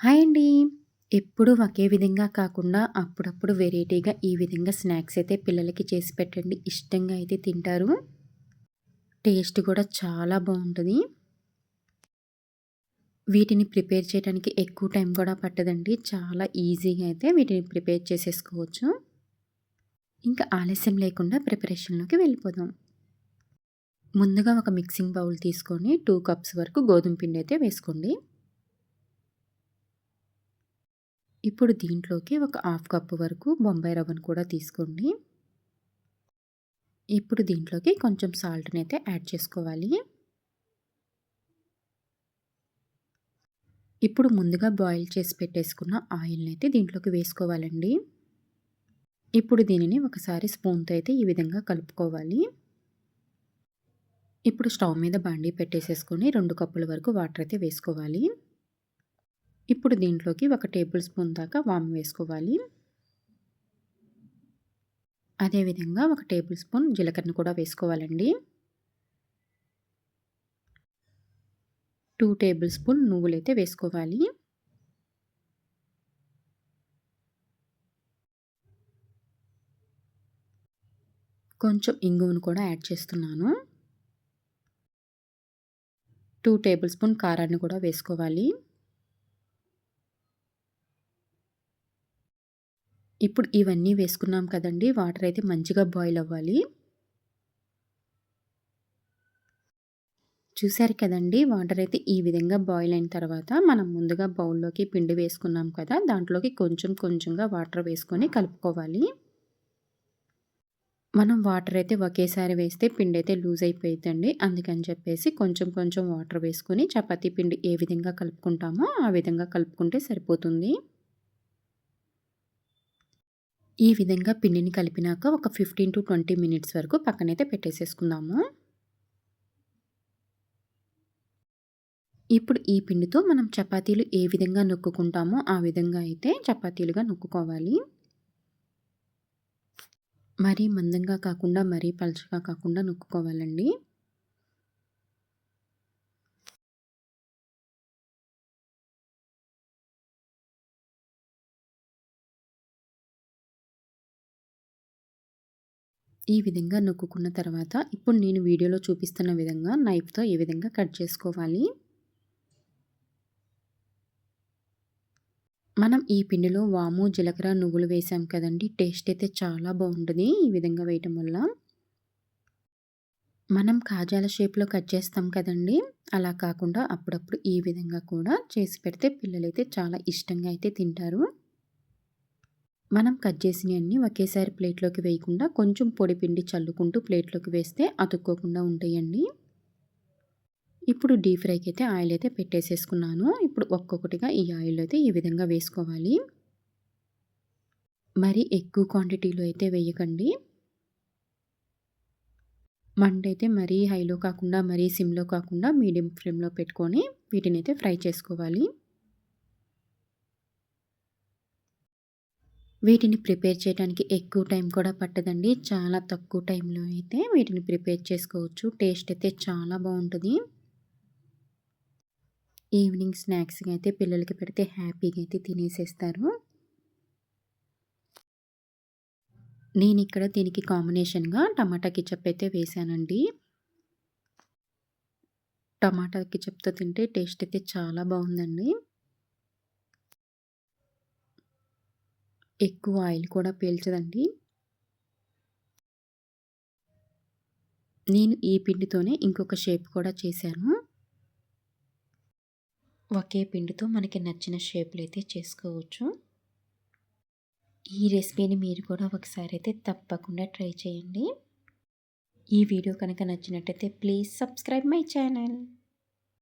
Hi అండి. ఎప్పుడు ఒకే విధంగా కాకుండా అప్పుడప్పుడు వెరైటీగా ఈ విధంగా స్నాక్స్ అయితే పిల్లలకి చేసి పెట్టండి. ఇష్టంగా అయితే తింటారు. టేస్ట్ కూడా చాలా బాగుంటుంది. వీటిని ప్రిపేర్ చేయడానికి ఎక్కువ టైం కూడా పట్టదండి. చాలా ఈజీగా అయితే వీటిని ప్రిపేర్ చేసేసుకోవచ్చు. ఇంకా ఆలస్యం లేకుండా ప్రిపరేషన్లోకి వెళ్ళిపోదాం. ముందుగా ఒక మిక్సింగ్ బౌల్ తీసుకొని టూ కప్స్ వరకు గోధుమ పిండి అయితే వేసుకోండి. ఇప్పుడు దీంట్లోకి ఒక హాఫ్ కప్పు వరకు బొంబాయి రవ్వను కూడా తీసుకోండి. ఇప్పుడు దీంట్లోకి కొంచెం సాల్ట్ని అయితే యాడ్ చేసుకోవాలి. ఇప్పుడు ముందుగా బాయిల్ చేసి పెట్టేసుకున్న ఆయిల్ని అయితే దీంట్లోకి వేసుకోవాలండి. ఇప్పుడు దీనిని ఒకసారి స్పూన్తో అయితే ఈ విధంగా కలుపుకోవాలి. ఇప్పుడు స్టవ్ మీద బండి పెట్టేసేసుకొని రెండు కప్పుల వరకు వాటర్ అయితే వేసుకోవాలి. ఇప్పుడు దీంట్లోకి ఒక టేబుల్ స్పూన్ దాకా వామ్ వేసుకోవాలి. అదేవిధంగా ఒక టేబుల్ స్పూన్ జీలకర్ర కూడా వేసుకోవాలండి. టూ టేబుల్ స్పూన్ నువ్వులైతే వేసుకోవాలి. కొంచెం ఇంగువను కూడా యాడ్ చేస్తున్నాను. టూ టేబుల్ స్పూన్ కారాన్ని కూడా వేసుకోవాలి. ఇప్పుడు ఇవన్నీ వేసుకున్నాం కదండి. వాటర్ అయితే మంచిగా బాయిల్ అవ్వాలి. చూసారు కదండి. వాటర్ అయితే ఈ విధంగా బాయిల్ అయిన తర్వాత మనం ముందుగా బౌల్లోకి పిండి వేసుకున్నాం కదా. దాంట్లోకి కొంచెం కొంచెంగా వాటర్ వేసుకొని కలుపుకోవాలి. మనం వాటర్ అయితే ఒకేసారి వేస్తే పిండి అయితే లూజ్ అయిపోయిందండి అందుకని చెప్పేసి కొంచెం కొంచెం వాటర్ వేసుకొని చపాతీ పిండి ఏ విధంగా కలుపుకుంటామో ఆ విధంగా కలుపుకుంటే సరిపోతుంది. ఈ విధంగా పిండిని కలిపినాక ఒక ఫిఫ్టీన్ టు ట్వంటీ మినిట్స్ వరకు పక్కనైతే పెట్టేసేసుకుందాము. ఇప్పుడు ఈ పిండితో మనం చపాతీలు ఏ విధంగా నొక్కుకుంటామో ఆ విధంగా అయితే చపాతీలుగా నొక్కుకోవాలి. మరీ మందంగా కాకుండా మరీ పలుచగా కాకుండా నొక్కుకోవాలండి. ఈ విధంగా నొక్కుకున్న తర్వాత ఇప్పుడు నేను వీడియోలో చూపిస్తున్న విధంగా నైఫ్తో ఏ విధంగా కట్ చేసుకోవాలి. మనం ఈ పిండిలో వాము జీలకర్ర నువ్వులు వేసాం కదండి టేస్ట్ అయితే చాలా బాగుంటుంది ఈ విధంగా వేయటం వల్ల. మనం కాజాల షేప్లో కట్ చేస్తాం కదండి అలా కాకుండా అప్పుడప్పుడు ఈ విధంగా కూడా చేసి పెడితే పిల్లలైతే చాలా ఇష్టంగా అయితే తింటారు. మనం కట్ చేసినవన్నీ ఒకేసారి ప్లేట్లోకి వేయకుండా కొంచెం పొడి పిండి చల్లుకుంటూ ప్లేట్లోకి వేస్తే అతుక్కోకుండా ఉంటాయండి. ఇప్పుడు డీప్ ఫ్రైకి అయితే ఆయిల్ అయితే పెట్టేసేసుకున్నాను. ఇప్పుడు ఒక్కొక్కటిగా ఈ ఆయిల్ అయితే ఈ విధంగా వేసుకోవాలి. మరి ఎక్కువ క్వాంటిటీలో అయితే వేయకండి. మంట అయితే మరీ హైలో కాకుండా మరీ సిమ్లో కాకుండా మీడియం ఫ్లేమ్లో పెట్టుకొని వీటిని అయితే ఫ్రై చేసుకోవాలి. వీటిని ప్రిపేర్ చేయడానికి ఎక్కువ టైం కూడా పట్టదండి. చాలా తక్కువ టైంలో అయితే వీటిని ప్రిపేర్ చేసుకోవచ్చు. టేస్ట్ అయితే చాలా బాగుంటుంది. ఈవినింగ్ స్నాక్స్గా అయితే పిల్లలకి పెడితే హ్యాపీగా అయితే తినేసేస్తారు. నేను ఇక్కడ దీనికి కాంబినేషన్గా టమాటా కిచప్ అయితే వేసానండి. టమాటా కిచప్తో తింటే టేస్ట్ అయితే చాలా బాగుందండి. ఎక్కువ ఆయిల్ కూడా పీల్చదండి. నేను ఈ పిండితోనే ఇంకొక షేప్ కూడా చేశాను. ఒకే పిండితో మనకి నచ్చిన షేప్లు అయితే చేసుకోవచ్చు. ఈ రెసిపీని మీరు కూడా ఒకసారి అయితే తప్పకుండా ట్రై చేయండి. ఈ వీడియో కనుక నచ్చినట్టయితే ప్లీజ్ సబ్స్క్రైబ్ మై ఛానల్.